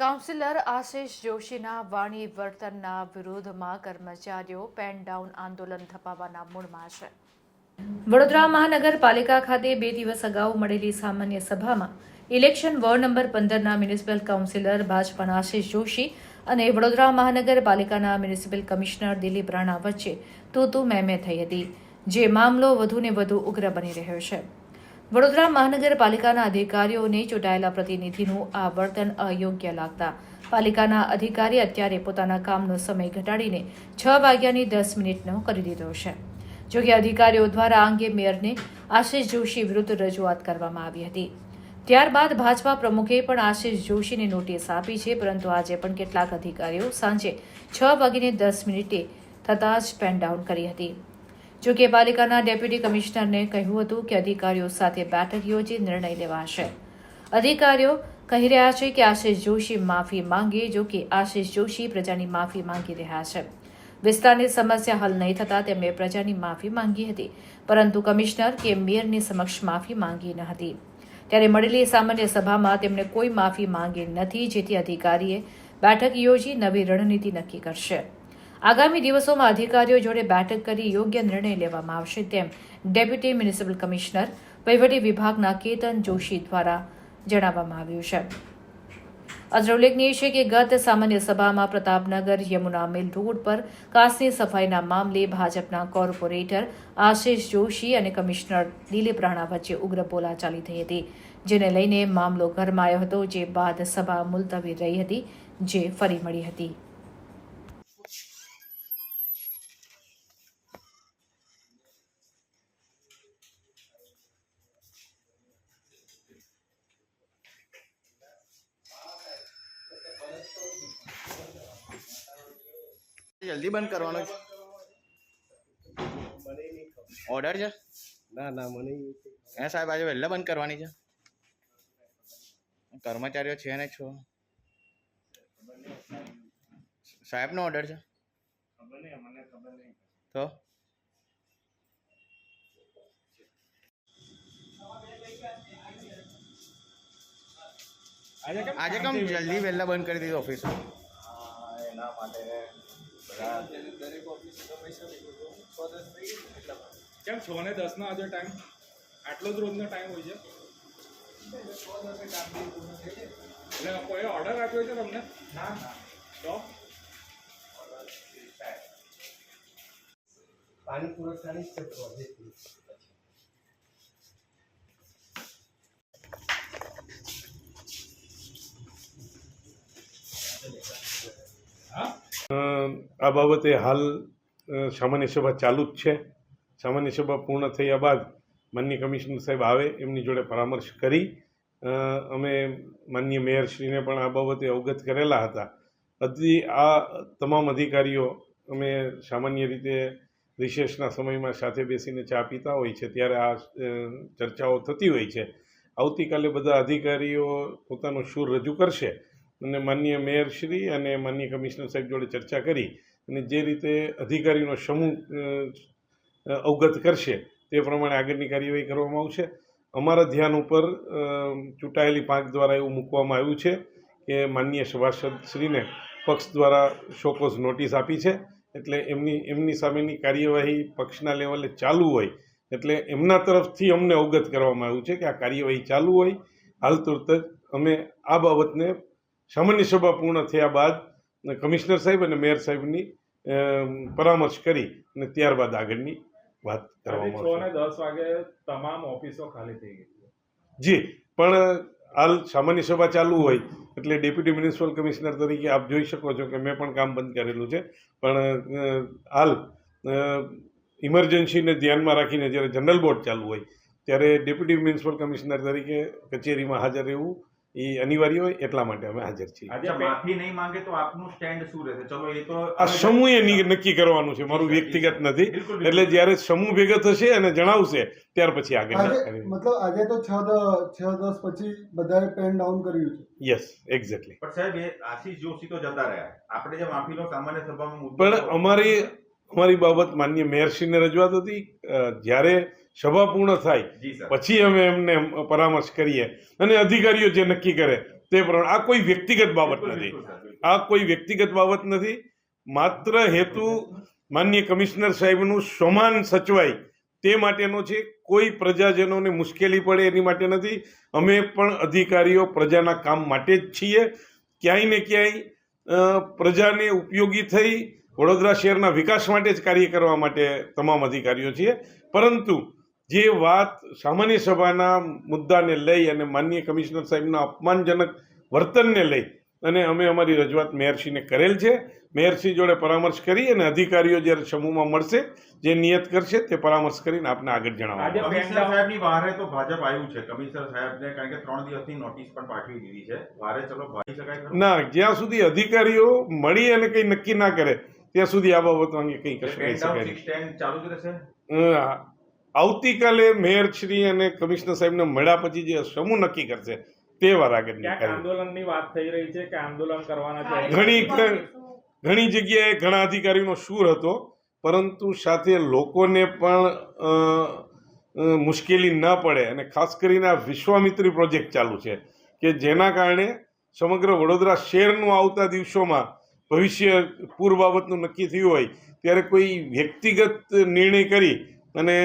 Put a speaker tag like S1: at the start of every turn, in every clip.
S1: Councillor Ashish જોશીના વાણી વર્તનના વિરોધમાં કર્મચારીઓ પેન ડાઉન આંદોલન થપાવવાના મૂડમાં છે. વડોદરા મહાનગરપાલિકા ખાતે બે દિવસ અગાઉ મળેલી સામાન્ય સભામાં ઇલેક્શન વોર્ડ નંબર પંદરના મ્યુનિસિપલ કાઉન્સિલર ભાજપાના આશિષ જોશી અને વડોદરા મહાનગરપાલિકાના મ્યુનિસિપલ કમિશનર દિલીપ રાણા વચ્ચે તો તો મેં થઈ હતી, જે મામલો વધુને વધુ ઉગ્ર બની રહ્યો છે. વડોદરા મહાનગરપાલિકાના અધિકારીઓને ચૂંટાયેલા પ્રતિનિધિનું આ વર્તન અયોગ્ય લાગતા પાલિકાના અધિકારી અત્યારે પોતાના કામનો સમય ઘટાડીને છ વાગ્યાની દસ મિનિટનો કરી દીધો છે. જોકે અધિકારીઓ દ્વારા અંગે મેયરને આશિષ જોશી વિરુદ્ધ રજૂઆત કરવામાં આવી હતી. ત્યારબાદ ભાજપા પ્રમુખે પણ આશિષ જોશીને નોટિસ આપી છે, પરંતુ આજે પણ કેટલાક અધિકારીઓ સાંજે છ વાગીને દસ મિનિટે થતાં જ પેન ડાઉન કરી હતી. જોકે પાલિકાના ડેપ્યુટી કમિશનરને કહ્યું હતું કે અધિકારીઓ સાથે બેઠક યોજી નિર્ણય લેવાશે. અધિકારીઓ કહી રહ્યા છે કે આશિષ જોશી માફી માંગે, જો કે આશિષ જોશી પ્રજાની માફી માંગી રહ્યા છે. વિસ્તારની સમસ્યા હલ નહીં થતાં તેમણે પ્રજાની માફી માંગી હતી, પરંતુ કમિશનર કે મેયરની સમક્ષ માફી માંગી ન હતી. ત્યારે મળેલી સામાન્ય સભામાં તેમણે કોઈ માફી માંગી નથી, જેથી અધિકારીએ બેઠક યોજી નવી રણનીતિ નક્કી કરશે. આગામી દિવસોમાં અધિકારીઓ જોડે બેઠક કરી યોગ્ય નિર્ણય લેવામાં આવશે તેમ ડેપ્યુટી મ્યુનિસિપલ કમિશનર વહીવટી વિભાગના કેતન જોશી દ્વારા જણાવવામાં આવ્યું છે. અત્રે ઉલ્લેખનીય છે કે ગત સામાન્ય સભામાં પ્રતાપનગર, યમુના મિલ રોડ પર કાસની સફાઈના મામલે ભાજપના કોર્પોરેટર આશિષ જોશી અને કમિશનર દિલીપ રાણા વચ્ચે ઉગ્ર બોલાચાલી થઈ હતી, જેને લઈને મામલો ગરમાયો હતો, જે બાદ સભા મુલતવી રહી હતી, જે ફરી મળી હતી.
S2: જલ્દી બંધ કરવાનો છે. ઓર્ડર છે?
S3: ના ના મને
S2: હે સાહેબ આજે વહેલા બંધ કરવાની છે. કર્મચારીઓ છે ને છો? સાહેબનો ઓર્ડર છે? તો? આજે કેમ જલ્દી વહેલા બંધ કરી દીધી ઓફિસ
S3: એના માટે
S4: કેમ છ? ને દસ નો આજે ટાઈમ આટલો જ રોજનો ટાઈમ હોય છે? એટલે કોઈ ઓર્ડર આપ્યો છે તમને? ના ના તો
S3: પાણી પુરવઠાની જ
S5: આ બાબતે હાલ સામાન્ય સભા ચાલુ જ છે. સામાન્ય સભા પૂર્ણ થયા બાદ માન્ય કમિશનર સાહેબ આવે, એમની જોડે પરામર્શ કરી. અમે માન્ય મેયરશ્રીને પણ આ બાબતે અવગત કરેલા હતા. હજી આ તમામ અધિકારીઓ અમે સામાન્ય રીતે રિસેસના સમયમાં સાથે બેસીને ચા પીતા હોય છે, ત્યારે આ ચર્ચાઓ થતી હોય છે. આવતીકાલે બધા અધિકારીઓ પોતાનો સૂર રજૂ કરશે. અને માન્ય મેયરશ્રી અને માન્ય કમિશનર સાહેબ જોડે ચર્ચા કરી અને જે રીતે અધિકારીનો સમૂહ અવગત કરશે તે પ્રમાણે આગળની કાર્યવાહી કરવામાં આવશે. અમારા ધ્યાન ઉપર ચૂંટાયેલી પાંખ દ્વારા એવું મૂકવામાં આવ્યું છે કે માન્ય સભાસદશ્રીને પક્ષ દ્વારા શોકોઝ નોટિસ આપી છે. એટલે એમની એમની સામેની કાર્યવાહી પક્ષના લેવલે ચાલુ હોય એટલે એમના તરફથી અમને અવગત કરવામાં આવ્યું છે કે આ કાર્યવાહી ચાલુ હોય. હાલ તુરત જ અમે આ બાબતને સામાન્ય સભા પૂર્ણ થયા બાદ કમિશનર સાહેબ અને મેયર સાહેબની પરામર્શ કરી અને ત્યારબાદ આગળની વાત કરવામાં આવશે.
S4: દસ વાગે તમામ ઓફિસો ખાલી થઈ ગઈ
S5: જી પણ હાલ સામાન્ય સભા ચાલુ હોય એટલે ડેપ્યુટી મ્યુનિસિપલ કમિશનર તરીકે આપ જોઈ શકો છો કે મેં પણ કામ બંધ કરેલું છે. પણ હાલ ઇમરજન્સીને ધ્યાનમાં રાખીને જ્યારે જનરલ બોર્ડ ચાલુ હોય ત્યારે ડેપ્યુટી મ્યુનિસિપલ કમિશનર તરીકે કચેરીમાં હાજર રહેવું એ અનિવાર્ય હોય એટલા માટે અમે હાજર છીએ.
S4: આજે
S6: માફી નહીં માંગે તો આપનું સ્ટેન્ડ શું રહેશે? ચલો એ તો
S5: આ સમૂહે ની- નક્કી કરવાનું છે. મારું વ્યક્તિગત નથી. એટલે જ્યારે સમૂહ ભેગો થશે અને જણાવશે ત્યાર પછી આગળ
S7: મતલબ આજે તો છ દ- છ દસ પછી બધાએ પેન ડાઉન કર્યું છે.
S5: યસ એક્ઝેક્ટલી
S6: પણ સાહેબ એ આશીષ જોશી તો જતા રહ્યા. આપણે જે માફીનો સામાન્ય સભામાં મુદ્દો
S5: પણ અમારી અમારી બાબત માન્ય મેયરશ્રીને રજૂઆત હતી. જ્યારે સભા પૂર્ણ થાય. પછી અમે એમને પરામર્શ કરીએ. અને અધિકારીઓ જે નક્કી કરે તે પ્રમાણે આ કોઈ વ્યક્તિગત બાબત નથી. આ કોઈ વ્યક્તિગત બાબત નથી. માત્ર હેતુ માન્ય કમિશનર સાહેબનું સમાન સચવાય તે માટેનો છે. કોઈ પ્રજાજનોને મુશ્કેલી પડે એની માટે નથી. અમે પણ અધિકારીઓ પ્રજાના કામ માટે જ છીએ. ક્યાંય ને ક્યાંય પ્રજાને ઉપયોગી થઈ વડોદરા શહેરના વિકાસ માટે જ કાર્ય કરવા માટે તમામ અધિકારીઓ છીએ. પરંતુ જે વાત સામાન્ય સભાના મુદ્દાને લઈ અને માનનીય કમિશનર સાહેબના અપમાનજનક વર્તનને લઈ અને અમે અમારી રજૂઆત મેયરશ્રીને કરેલ છે. મેયરશ્રી જોડે પરામર્શ કરી અને અધિકારીઓ જ્યારે સમૂહમાં મળશે જે નિયત કરશે તે પરામર્શ કરીને આપને આગળ જણાવવા.
S6: કમિશનર સાહેબની વારે તો ભાજપ આવ્યું છે. કમિશનર સાહેબને કારણ કે ત્રણ દિવસની નોટિસ પણ પાઠવી દીધી છે. વારે ચલો ભાઈ શકાય
S5: ના જ્યાં સુધી અધિકારીઓ મળી અને કંઈ નક્કી ના કરે ત્યાં સુધી આ બાબત અંગે કંઈ કશું કહી શકાય
S6: ચાલુ જ રહેશે?
S5: નહીં મેયર આવતીકાલે મેયરશ્રી અને કમિશનર સાહેબને મળ્યા પછી જે સમૂહ નક્કી કરશે તે વાર આગળની
S4: આંદોલનની વાત થઈ રહી છે કે આંદોલન કરવાના છે?
S5: ઘણી ઘણી જગ્યાએ ઘણા અધિકારીનો સૂર હતો પરંતુ સાથે લોકોને પણ મુશ્કેલી ન પડે અને ખાસ કરીને આ વિશ્વામિત્રી પ્રોજેક્ટ ચાલુ છે કે જેના કારણે સમગ્ર વડોદરા શહેરનું આવતા દિવસોમાં ભવિષ્ય પૂર બાબતનું નક્કી થયું હોય ત્યારે કોઈ વ્યક્તિગત નિર્ણય કરી અને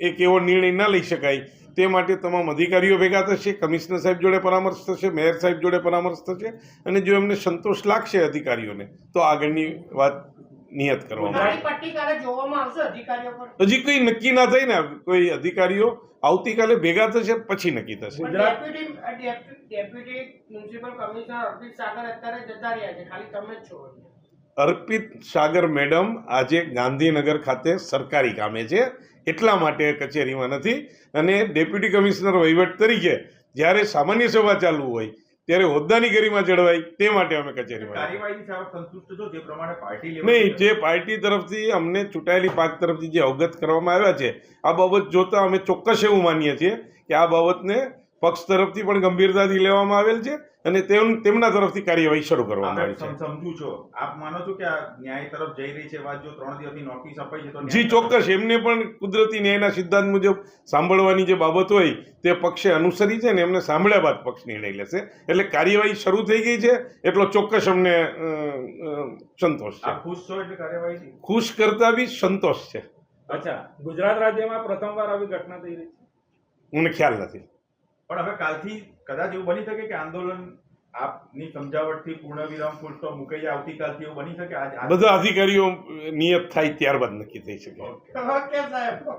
S5: એક એવો નિર્ણય ન લઈ શકાય. તે માટે તમામ અધિકારીઓ ભેગા થશે કમિશનર સાહેબ જોડે પરામર્શ થશે મેયર સાહેબ જોડે પરામર્શ થશે અને જો એમને સંતોષ લાગશે અધિકારીઓને તો આગળની વાત નિયત કરવામાં આવશે.
S8: નાની પટ્ટી કાલે જોવામાં આવશે અધિકારીઓ પર?
S5: હજી કંઈ નક્કી ના થાય ને કોઈ અધિકારીઓ આવતીકાલે ભેગા થશે પછી નક્કી થશે.
S8: Deputy municipal commissioner Arpit Sagar અત્યારે જતા રહ્યા છે ખાલી તમે જ છો
S5: અર્પિત સાગર મેડમ આજે ગાંધીનગર ખાતે સરકારી કામે છે. એટલા માટે કચેરીમાં નથી. અને ડેપ્યુટી કમિશનર વહીવટ તરીકે જ્યારે સામાન્ય સભા ચાલુ હોય ત્યારે હોદ્દાની ગરિમા જળવાય તે માટે અમે કચેરીમાં નહીં જે પાર્ટી તરફથી અમને ચૂંટાયેલી પાક તરફથી જે અવગત કરવામાં આવ્યા છે આ બાબત જોતા અમે ચોક્કસ એવું માનીએ છીએ કે આ બાબતને પક્ષ તરફથી પણ ગંભીરતાથી લેવામાં આવેલ છે. અને તેમ તેમના તરફથી કાર્યવાહી શરૂ કરવામાં આવી છે.
S6: સમજુ છો. આપ માનો છો કે આ ન્યાય તરફ જઈ રહી છે વાત જો ત્રણ દિવસની નોટિસ અપાઈ છે તો
S5: જી ચોક્કસ. એમને પણ કુદરતી ન્યાયના સિદ્ધાંત મુજબ સાંભળવાની જે બાબત હોય તે પક્ષે અનુસરી છે ને એમને સાંભળ્યા બાદ પક્ષ નિર્ણય લેશે. એટલે કાર્યવાહી શરૂ થઈ ગઈ છે એટલો ચોક્કસ અમને સંતોષ છે.
S6: ખુશ છો એટલે કાર્યવાહી
S5: ખુશ કરતા બી સંતોષ છે.
S4: અચ્છા. ગુજરાત રાજ્યમાં પ્રથમવાર આવી ઘટના થઈ રહી છે.
S5: મને ખ્યાલ નથી.
S6: પણ હવે કાલથી કદાચ એવું બની શકે કે આંદોલન આપની સમજાવટથી પૂર્ણ વિરામ ફૂલ સ્ટોપ મુકાઈ જાય આવતીકાલથી એવું બની શકે? આજ
S5: બધા અધિકારીઓ નિયત થાય ત્યારબાદ નક્કી થઈ શકે.
S8: ઓકે. સાહેબ.